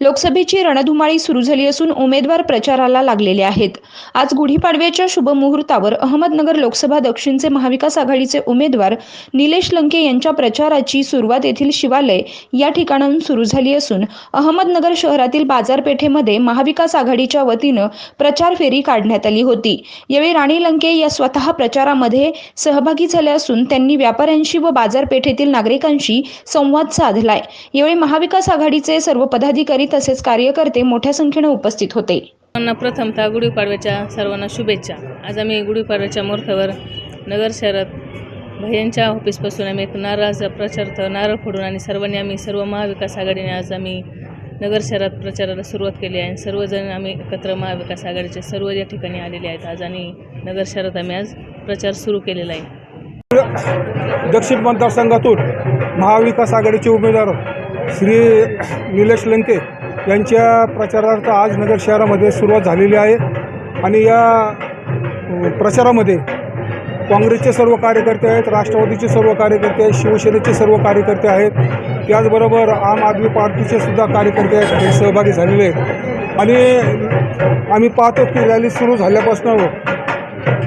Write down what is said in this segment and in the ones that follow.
लोकसभेची रणधुमाळी सुरू झाली असून उमेदवार प्रचाराला लागलेले आहेत. आज गुढीपाडव्याच्या शुभमुहूर्तावर अहमदनगर लोकसभा दक्षिणचे महाविकास आघाडीचे उमेदवार निलेश लंके यांच्या प्रचाराची सुरुवात येथील शिवालय या ठिकाणाहून सुरू झाली असून अहमदनगर शहरातील बाजारपेठेमध्ये महाविकास आघाडीच्या वतीनं प्रचार फेरी काढण्यात आली होती. यावेळी राणी लंके या स्वतः प्रचारामध्ये सहभागी झाल्या असून त्यांनी व्यापाऱ्यांशी व बाजारपेठेतील नागरिकांशी संवाद साधलाय. यावेळी महाविकास आघाडीचे सर्व पदाधिकारी तसेच कार्यकर्ते मोठ्या संख्येने उपस्थित होते. सर्वांना प्रथमतः गुढीपाडव्याच्या सर्वांना शुभेच्छा. आज आम्ही गुढीपाडव्याच्या मुहूर्तावर नगर शहरात भैयांच्या ऑफिसपासून आम्ही एक नारळाचा प्रचारार्थ नारळ फोडून आणि सर्वांनी आम्ही सर्व महाविकास आघाडीने आज आम्ही नगर शहरात प्रचाराला सुरुवात केली आहे. आणि सर्वजण आम्ही एकत्र महाविकास आघाडीचे सर्व या ठिकाणी आलेले आहेत. आज आणि नगर शहरात आम्ही आज प्रचार सुरू केलेला आहे. दक्षिण मतदारसंघातून महाविकास आघाडीचे उमेदवार श्री निलेश लंके यांच्या प्रचारार्थ आज नगर शहरामध्ये सुरुवात झालेली आहे. आणि या प्रचारामध्ये काँग्रेसचे सर्व कार्यकर्ते आहेत राष्ट्रवादीचे सर्व कार्यकर्ते आहेत शिवसेनेचे सर्व कार्यकर्ते आहेत. त्याचबरोबर आम आदमी पार्टीचे सुद्धा कार्यकर्ते आहेत हे सहभागी झालेले आहेत. आणि आम्ही पाहतो की रॅली सुरू झाल्यापासून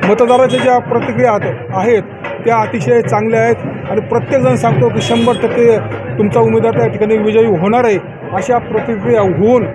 मतदाराच्या ज्या प्रतिक्रिया आहेत त्या अतिशय चांगल्या आहेत. आणि प्रत्येकजण सांगतो की शंभर टक्के तुमचा उमेदवार त्या ठिकाणी विजयी होणार आहे अशा प्रतिक्रिया होऊन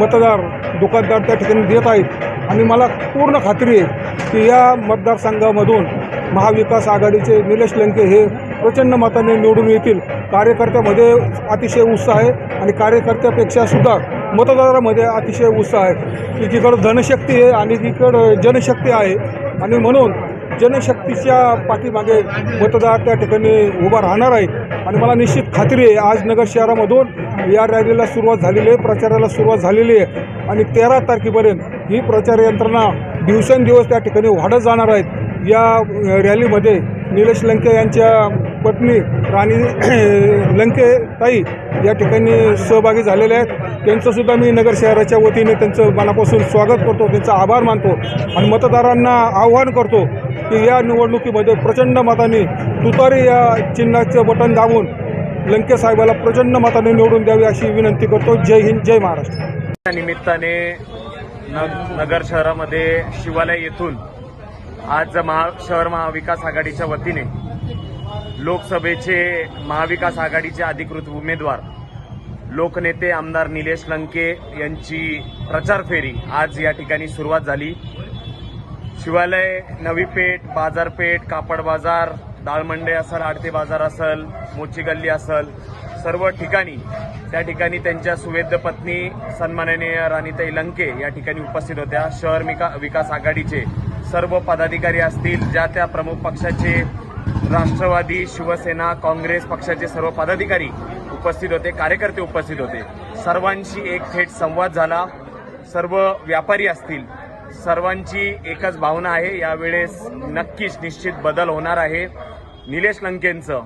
मतदार दुकानदार त्या ठिकाणी देत आहेत. आणि मला पूर्ण खात्री आहे की या मतदारसंघामधून महाविकास आघाडीचे निलेश लंके हे प्रचंड मताने निवडून येतील. कार्यकर्त्यामध्ये अतिशय उत्साह आहे आणि कार्यकर्त्यापेक्षा सुद्धा मतदारामध्ये अतिशय उत्साह आहे. एकीकडं धनशक्ती आहे आणि एकीकडं जनशक्ती आहे. आणि म्हणून जनशक्तीच्या पाठीमागे मतदार त्या ठिकाणी उभा राहणार आहे. आणि मला निश्चित खात्री आहे आज नगर शहरामधून या रॅलीला सुरुवात झालेली आहे प्रचाराला सुरुवात झालेली आहे. आणि तेरा तारखेपर्यंत ही प्रचार यंत्रणा दिवसेंदिवस त्या ठिकाणी वाढत जाणार आहेत या रॅलीमध्ये निलेश लंके यांच्या पत्नी राणी लंके ताई या ठिकाणी सहभागी झालेले आहेत. त्यांचंसुद्धा मी नगर शहराच्या वतीने त्यांचं मनापासून स्वागत करतो त्यांचा आभार मानतो आणि मतदारांना आव्हान करतो की या निवडणुकीमध्ये प्रचंड मताने तुतारी या चिन्हाचं बटन दाबून लंके साहेबाला प्रचंड मताने निवडून द्यावी अशी विनंती करतो. जय हिंद जय महाराष्ट्र. त्या निमित्ताने नगर शहरामध्ये शिवालय येथून आज महा शहर महाविकास आघाडीच्या वतीने लोकसभेचे महाविकास आघाडीचे अधिकृत उमेदवार लोकनेते आमदार निलेश लंके यांची प्रचार फेरी आज या ठिकाणी सुरुवात झाली. शिवालय नवी पेठ बाजारपेठ कापड बाजार दाळमंडे असल आडते बाजार असल मोची गल्ली असल सर्व ठिकाणी त्या ठिकाणी त्यांच्या सुवेद्य पत्नी सन्माननीय राणीताई लंके या ठिकाणी उपस्थित होत्या. शहर विकास आघाडीचे सर्व पदाधिकारी असतील ज्या त्या प्रमुख पक्षाचे राष्ट्रवादी शिवसेना काँग्रेस पक्षाचे सर्व पदाधिकारी उपस्थित होते कार्यकर्ते उपस्थित होते. सर्वांशी एक थेट संवाद झाला. सर्व व्यापारी असतील सर्वांची एकच भावना आहे. यावेळेस नक्कीच निश्चित बदल होणार आहे. निलेश लंकेंचं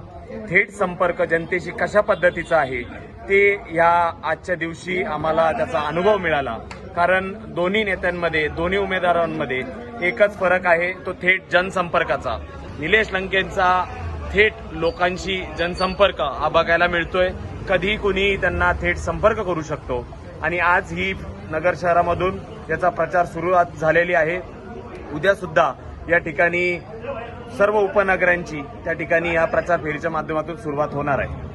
थेट संपर्क जनतेशी कशा पद्धतीचा आहे ते या आजच्या दिवशी आम्हाला त्याचा अनुभव मिळाला. कारण दोन्ही नेत्यांमध्ये दोन्ही उमेदवारांमध्ये एकच फरक आहे तो थेट जनसंपर्काचा. निलेश लंकेंचा थेट लोकांशी जनसंपर्क हा बघायला मिळतोय. कधी कुणी त्यांना थेट संपर्क करू शकतो. आणि आज ही नगर शहरामधून याचा प्रचार सुरुवात झालेली आहे. उद्या सुद्धा या ठिकाणी सर्व उपनगरांची त्या ठिकाणी या प्रचार फेरीच्या माध्यमातून सुरुवात होणार आहे.